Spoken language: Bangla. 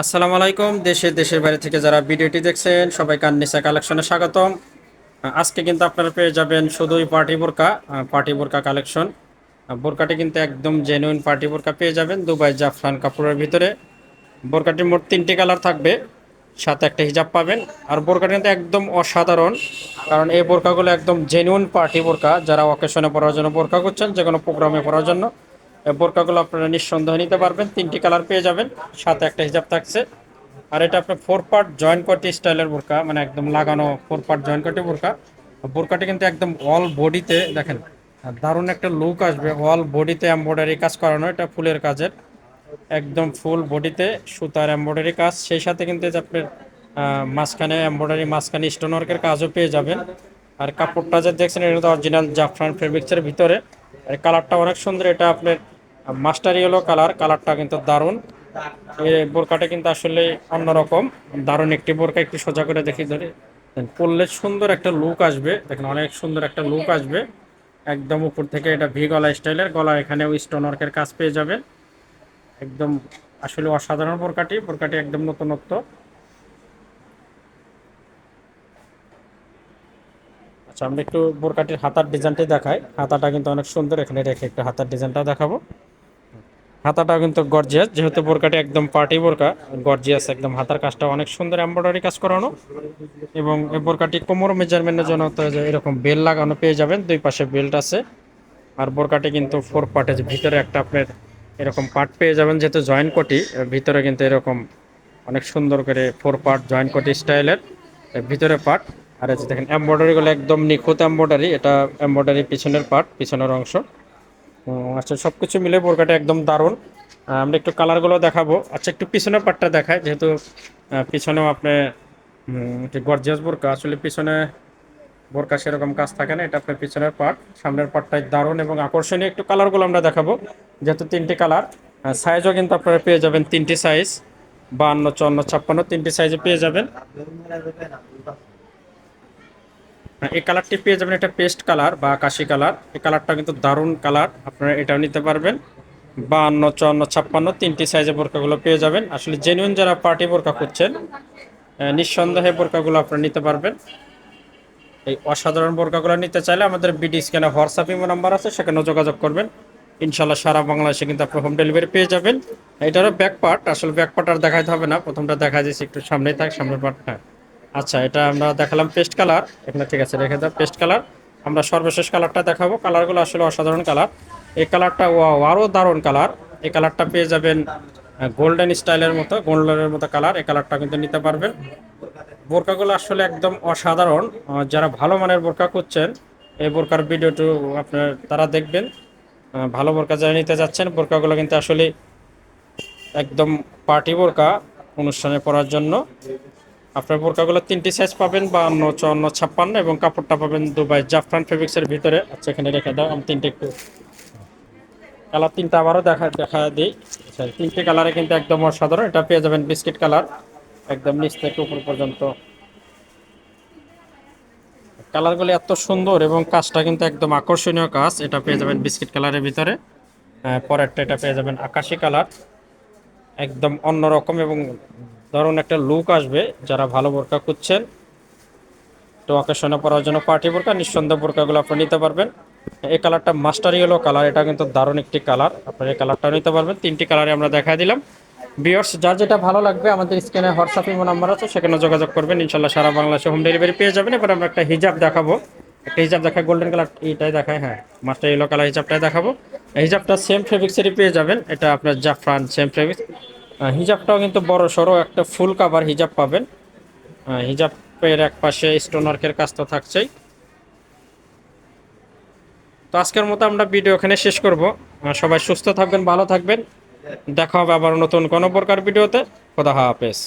আসসালামু আলাইকুম। দেশে, দেশের বাইরে থেকে যারা ভিডিওটি দেখছেন, সবাইকে আননিসা কালেকশনে স্বাগতম। আজকে কিন্তু আপনারা পেয়ে যাবেন শুধুই পার্টি বোরকা পার্টি বোরকা কালেকশন। বোরকাটি কিন্তু একদম জেনুইন পার্টি বোরকা পেয়ে যাবেন দুবাই জাফরান কাপড়ের ভিতরে। বোরকাটির মোট তিনটি কালার থাকবে, সাথে একটা হিজাব পাবেন। আর বোরকাটি কিন্তু একদম অসাধারণ, কারণ এই বোরকাগুলো একদম জেনুইন পার্টি বোরকা। যারা অকেশনে পড়ার জন্য বোরকা করছেন যে কোনো প্রোগ্রামে পড়ার জন্য। বোরকাগুলো আপনারা নিঃসন্দেহে নিতে পারবেন। তিনটি কালার পেয়ে যাবেন, সাথে একটা হিজাব থাকছে। আর এটা আপনার ফোর পার্ট জয়েন্ট কোটি স্টাইলের বোরকা মানে একদম লাগানো ফোর পার্ট জয়েন্ট কোটি বোরকা। বোরকাটি কিন্তু একদম অল বডিতে দেখেন দারুণ একটা লুক আসবে। অল বডিতে এমব্রয়ডারি কাজ করানো, এটা ফুলের কাজের। একদম ফুল বডিতে সুতার এমব্রয়ডারি কাজ। সেই সাথে কিন্তু আপনার মাঝখানে এমব্রয়ডারি মাঝখানে স্টোন ওয়ার্কের কাজও পেয়ে যাবেন। আর কাপড়টা যে দেখছেন, এটা অরিজিনাল জাফরান ফেব্রিক্সের ভিতরে। আর কালারটা অনেক সুন্দর, এটা আপনার মাস্টার ইয়েলো কালার কালারটা কিন্তু দারুণ। এই বোরকাটা কিন্তু আসলে অন্যরকম। দারুণ একটি বোরকা একটু সোজা করে দেখি ধরে। পরলে সুন্দর একটা লুক আসবে। দেখেন, অনেক সুন্দর একটা লুক আসবে। একদম উপর থেকে এটা ভি গলা স্টাইলের গলা এখানেও স্টোন ওয়ার্কের কাজ পেয়ে যাবেন। একদম আসলে অসাধারণ বোরকাটি বোরকাটি একদম নতুনত্ব। আচ্ছা আমরা একটু বোরকাটির হাতার ডিজাইনটি দেখাই। হাতাটা কিন্তু অনেক সুন্দর। এখানে রেখে একটু হাতার ডিজাইনটা দেখাবো। হাতাটা কিন্তু গর্জিয়াস যেহেতু বোরকাটি একদম পার্টি বোরকা গর্জিয়াস একদম। হাতার কাজটা অনেক সুন্দর এমব্রয়ডারি কাজ করানো। এবং এই বোরকাটি কোমর মেজারমেন্টের জন্য তো এরকম বেল লাগানো পেয়ে যাবেন, দুই পাশে বেল্ট আছে। আর বোরকাটি কিন্তু ফোর পার্টের ভিতরে একটা আপনার এরকম পার্ট পেয়ে যাবেন, যেহেতু জয়েন্ট কোটি। ভিতরে কিন্তু এরকম অনেক সুন্দর করে ফোর পার্ট জয়েন্ট কোটি স্টাইলের ভিতরে পার্ট আর এই যে দেখেন এমব্রয়ডারিগুলো একদম নিখুঁত এমব্রয়ডারি এটা এমব্রয়ডারি পিছনের পার্ট পিছনের অংশ। আচ্ছা সব কিছু মিলে বোরকাটা একদম দারুণ। আমরা একটু কালারগুলো দেখাবো। আচ্ছা একটু পিছনের পার্টটা দেখায় যেহেতু পিছনেও আপনি গর্জিয়াস বোরকা আসলে পিছনে বোরকা সেরকম কাজ থাকে না, এটা আপনার পিছনের পার্ট সামনের পার্টটাই দারুণ এবং আকর্ষণীয় একটু কালারগুলো আমরা দেখাবো, যেহেতু তিনটি কালার। সাইজও কিন্তু আপনারা পেয়ে যাবেন তিনটি সাইজ বান্ন চুয়ান্ন, ছাপ্পান্ন, তিনটি সাইজে পেয়ে যাবেন। এই কালারটি পেয়ে যাবেন একটা পেস্ট কালার বা আকাশি কালার এই কালারটা কিন্তু দারুণ কালার আপনারা এটাও নিতে পারবেন। বাহান্ন, চুয়ান্ন, ছাপ্পান্ন, তিনটি সাইজের বোরকাগুলো পেয়ে যাবেন। আসলে জেনুইন যারা পার্টি বোরকা খুঁজছেন নিঃসন্দেহে বোরকাগুলো আপনারা নিতে পারবেন। এই অসাধারণ বোরকাগুলো নিতে চাইলে আমাদের বিডি স্ক্যানে হোয়াটসঅ্যাপ ইমো নাম্বার আছে, সেখানেও যোগাযোগ করবেন। ইনশাল্লাহ সারা বাংলাদেশে কিন্তু আপনি হোম ডেলিভারি পেয়ে যাবেন। এটারও ব্যাক পার্ট আসলে ব্যাক পার্ট আর দেখাইতে হবে না, প্রথমটা দেখা যাচ্ছে একটু সামনেই থাক, সামনের পার্ট হ্যাঁ আচ্ছা এটা আমরা দেখালাম পেস্ট কালার। এখানে ঠিক আছে, রেখে দাও পেস্ট কালার। আমরা সর্বশেষ কালারটা দেখাবো। কালারগুলো আসলে অসাধারণ কালার। এই কালারটা ওয়াও আরও দারুণ কালার। এই কালারটা পেয়ে যাবেন গোল্ডেন স্টাইলের মতো, গোল্ডেনের মতো কালার। এই কালারটা কিন্তু নিতে পারবেন। বোরকাগুলো আসলে একদম অসাধারণ। যারা ভালো মানের বোরকা করছেন এই বোরকার ভিডিওটি আপনার, তারা দেখবেন। ভালো বোরকা যারা নিতে যাচ্ছেন, বোরকাগুলো কিন্তু আসলে একদম পার্টি বোরকা অনুষ্ঠানে পরার জন্য। আপনার বোরকাগুলো তিনটি সাইজ পাবেন বা বান্ন চুয়ান্ন, ছাপ্পান্ন এবং কাপড়টা পাবেন দুবাই জাফরান ফেব্রিক্সের ভিতরে। আচ্ছা এখানে রেখে দাও, আমি তিনটে একটু কালার তিনটা আবারও দেখা দেখা দিই। আচ্ছা তিনটে কালারে কিন্তু একদম অসাধারণ। এটা পেয়ে যাবেন বিস্কিট কালার, একদম নিচ থেকে উপর পর্যন্ত। কালারগুলি এত সুন্দর এবং কাজটা কিন্তু একদম আকর্ষণীয় কাজ। এটা পেয়ে যাবেন বিস্কিট কালারের ভিতরে। পরেরটা এটা পেয়ে যাবেন আকাশি কালার। একদম অন্যরকম এবং দারুণ একটা লুক আসবে, যারা ভালো বোরকা খুঁজছেন। তো অকেশনে পরার জন্য পার্টি বোরকা, নিঃসন্দেহ বোরকাগুলো আপনি নিতে পারবেন। এই কালারটা মাস্টার ইয়েলো কালার এটা কিন্তু দারুণ একটি কালার আপনার এই কালারটাও নিতে পারবেন। তিনটি কালারে আমরা দেখাই দিলাম। বিয়ার্স যার যেটা ভালো লাগবে, আমাদের স্ক্রিনে হোয়াটসঅ্যাপ ইমো নাম্বার আছে, সেখানে যোগাযোগ করবেন। ইনশাল্লাহ সারা বাংলাদেশে হোম ডেলিভারি পেয়ে যাবেন। এবার আমরা একটা হিজাব দেখাবো। একটা হিজাব দেখায় গোল্ডেন কালার এইটাই দেখায় হ্যাঁ মাস্টার ইয়েলো কালার হিজাবটাই দেখাবো। হিজাবটা সেম ফেব্রিক্সেরই পেয়ে যাবেন। এটা আপনার জাফরান সেম ফেব্রিক্স হিজাবটাও কিন্তু বড় সড়ো, একটা ফুল কাভার হিজাব পাবেন। হিজাবের এক পাশে স্টোন ওয়ার্কের কাজ তো থাকছেই। তো আজকের মতো আমরা ভিডিও এখানে শেষ করব। সবাই সুস্থ থাকবেন, ভালো থাকবেন। দেখা হবে আবার নতুন কোনো প্রকার ভিডিওতে খোদা হাফেজ।